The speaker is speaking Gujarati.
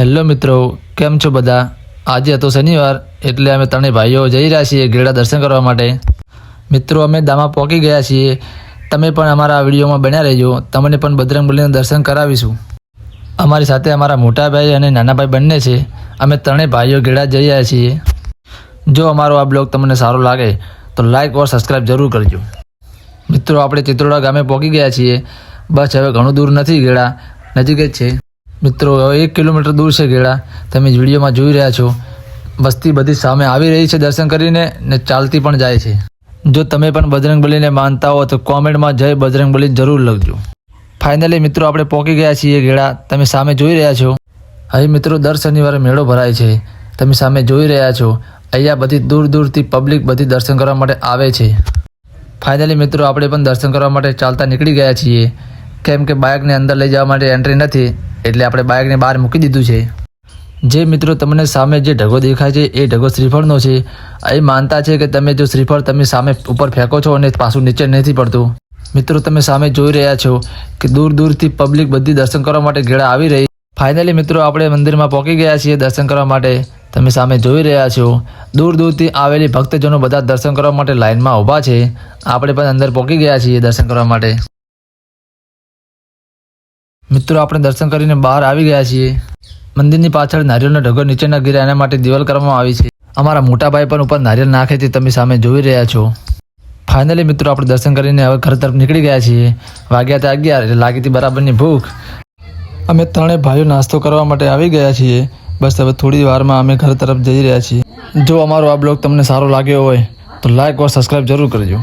હેલો મિત્રો, કેમ છો બધા? આજે હતો શનિવાર, એટલે અમે ત્રણેય ભાઈઓ જઈ રહ્યા છીએ ગેડા દર્શન કરવા માટે. મિત્રો, અમે દામા પહોંચી ગયા છીએ. તમે પણ અમારા વિડીયોમાં બન્યા રહેજો. તમને પણ બજરંગબલીના દર્શન કરાવીશું. અમારી સાથે અમારા મોટા ભાઈ અને નાના ભાઈ બંને છે. અમે ત્રણેય ભાઈઓ ગેડા જઈ રહ્યા છીએ. જો અમારો આ બ્લોગ તમને સારો લાગે, તો લાઈક ઓર સબસ્ક્રાઈબ જરૂર કરજો. મિત્રો, આપણે ચિત્રોડા ગામે પહોંચી ગયા છીએ. બસ હવે ઘણું દૂર નથી ગેડા નજીક જ છે. મિત્રો, હવે એક કિલોમીટર દૂર છે ગેળા તમે વિડીયોમાં જોઈ રહ્યા છો. વસ્તી બધી સામે આવી રહી છે દર્શન કરીને ને ચાલતી પણ જાય છે. જો તમે પણ બજરંગબલીને માનતા હો તો કોમેન્ટમાં જય બજરંગબલી જરૂર લખજો. ફાઇનલી મિત્રો, આપણે પહોંચી ગયા છીએ ગેળા તમે સામે જોઈ રહ્યા છો. અહીં મિત્રો, દર શનિવારે મેળો ભરાય છે. તમે સામે જોઈ રહ્યા છો. અહીંયા બધી દૂર દૂરથી પબ્લિક બધી દર્શન કરવા માટે આવે છે. ફાઇનલી મિત્રો, આપણે પણ દર્શન કરવા માટે ચાલતા નીકળી ગયા છીએ. કેમ કે બાઇકને અંદર લઈ જવા માટે એન્ટ્રી નથી. એટલે આપણે બાઇકને બહાર મૂકી દીધું છે. જે મિત્રો તમને સામે જે ઢગો દેખાય છે, એ ઢગો શ્રીફળનો છે. એ માનતા છે કે તમે જો શ્રીફળ તમે સામે ઉપર ફેંકો છો અને પાછું નીચે નથી પડતું. મિત્રો, તમે સામે જોઈ રહ્યા છો કે દૂર દૂરથી પબ્લિક બધી દર્શન કરવા માટે ઘેડા આવી રહી. ફાઇનલી મિત્રો, આપણે મંદિરમાં પહોંચી ગયા છીએ દર્શન કરવા માટે. તમે સામે જોઈ રહ્યા છો, દૂર દૂરથી આવેલી ભક્તજનો બધા દર્શન કરવા માટે લાઇનમાં ઊભા છે. આપણે પણ અંદર પહોંચી ગયા છીએ દર્શન કરવા માટે. મિત્રો, આપણે દર્શન કરીને બહાર આવી ગયા છીએ. મંદિરની પાછળ નારિયેળનો ઢગો નીચે ન ગીરે એના માટે દિવાલ કરવામાં આવી છે. અમારા મોટા ભાઈ પણ ઉપર નારિયેળ નાખે તે તમે સામે જોઈ રહ્યા છો. ફાઇનલી મિત્રો, આપણે દર્શન કરીને હવે ઘર તરફ નીકળી ગયા છીએ. વાગ્યા ત્યાં અગિયાર એટલે લાગી હતી બરાબરની ભૂખ. અમે ત્રણેય ભાઈઓ નાસ્તો કરવા માટે આવી ગયા છીએ. બસ હવે થોડી વારમાં અમે ઘર તરફ જઈ રહ્યા છીએ. જો અમારો આ બ્લોગ તમને સારો લાગ્યો હોય, તો લાઈક ઓર સબસ્ક્રાઈબ જરૂર કરજો.